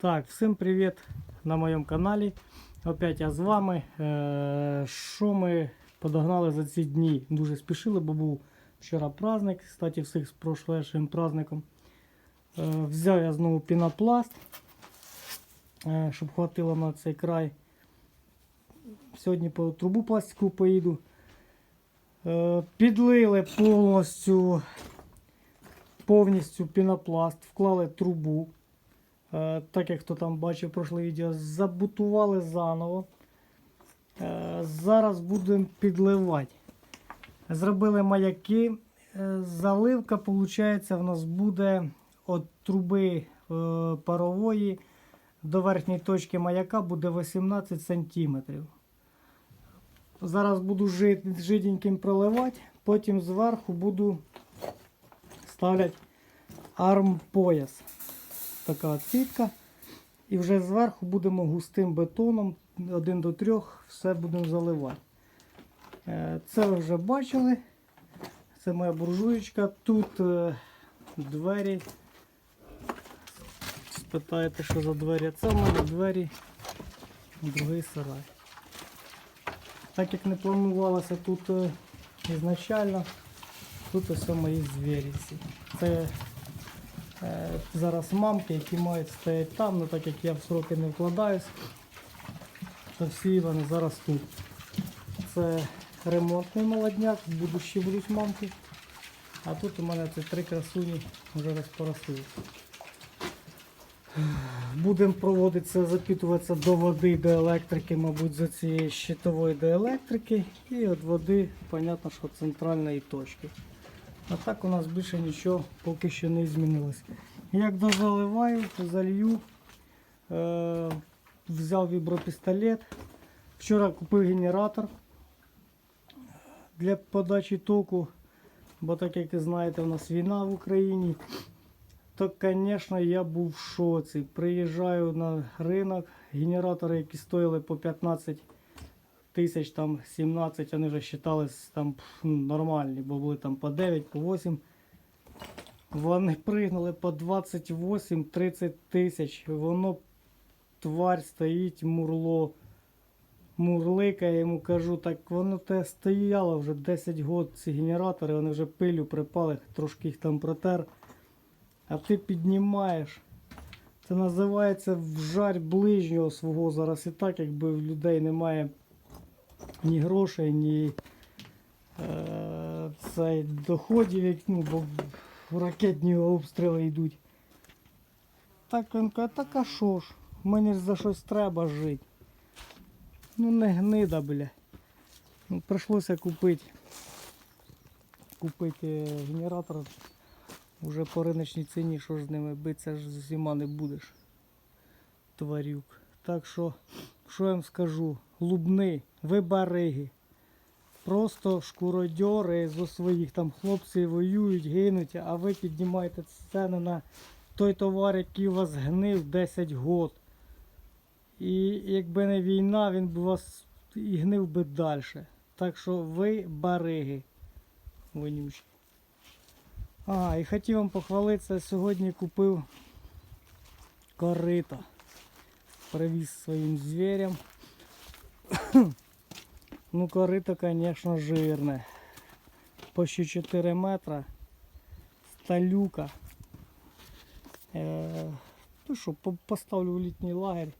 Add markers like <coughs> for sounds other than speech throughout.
Так, всім привіт на моєму каналі. Опять я з вами. Е, Що ми подогнали за ці дні? Дуже спішили, бо був вчора праздник. Кстати, всіх з прошлешим праздником. Е, Взяв я знову пінопласт, е, щоб хватило на цей край. Сьогодні по трубу пластику поїду. Підлили повністю, повністю пінопласт, вклали трубу. Е, Так як хто там бачив прошле відео, забутували заново. Е, Зараз будемо підливати. Зробили маяки. Е, Заливка, виходить, в нас буде від труби парової до верхньої точки маяка буде 18 см. Зараз буду жиденьким проливати, потім зверху буду ставляти арм-пояс така от сітка. І вже зверху будемо густим бетоном 1 до 3 все будемо заливати. Е, Це ви вже бачили. Це моя буржуєчка. Тут е, двері. Спитаєте, що за двері? Це в мене двері другий сарай. Так як не планувалося тут е, ізначально, тут ось мої звірі. Це Зараз мамки, які мають стояти там, але так як я в сроки не вкладаюсь, то всі вони зараз тут. Це ремонтний молодняк, будущі будуть мамки. А тут у мене це три красуні вже розпоросли. Будемо проводитися, запітуватися до води, до електрики, мабуть, за цієї щитової до електрики. І від води, понятно, що центральної точки. А так у нас більше нічого поки що не змінилось. Як дозаливаю, залью, е, взяв вібропістолет. Вчора купив генератор для подачі току, бо так як ви знаєте, у нас війна в Україні. То, звісно, я був в шоці. Приїжджаю на ринок, генератори, які стоїли по 15 тисяч, там 17, вони вже вважались там ну, нормальні, бо були там по 9, по 8. Вони пригнули по 28-30 тисяч. Воно тварь стоїть, мурло. Мурликає, йому кажу, так воно те стояло вже 10 років ці генератори, вони вже пилю припали, трошки їх там протер. А ти піднімаєш. Це називається вжарь ближнього свого зараз і так, якби в людей немає ні грошей, ні е, цей, доходів, ну, бо ракетні обстріли йдуть. Так він каже, так а що ж? Мені ж за щось треба жити. Ну не гнида, бля. Ну, прийшлося купити. Купити генератор уже по риночній ціні, що ж з ними битися ж з усіма не будеш. Тварюк. Так що, що я вам скажу? Лубни, ви бариги. Просто шкуродьори зо своїх там хлопці воюють, гинуть, а ви піднімаєте ціни на той товар, який у вас гнив 10 год. І якби не війна, він б вас і гнив би далі. Так що ви бариги вонючі. А, і хотів вам похвалитися, сьогодні купив корито. Привіз своїм звірям. <coughs> Ну, корито, конечно, жирне. Почти 4 метра. Сталюка. Е, ну що, по- поставлю в літній лагерь.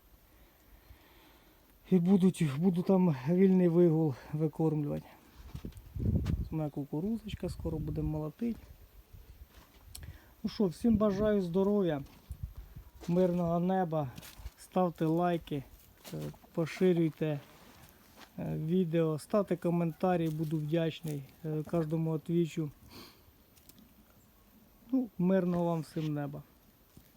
І будуть, буду там вільний вигул викормлювати. У мене кукурузочка, скоро будемо молотити. Ну що, всім бажаю здоров'я, мирного неба. Ставте лайки, е, поширюйте е, відео, ставте коментарі, буду вдячний е, кожному отвічу. Ну, мирного вам всім неба.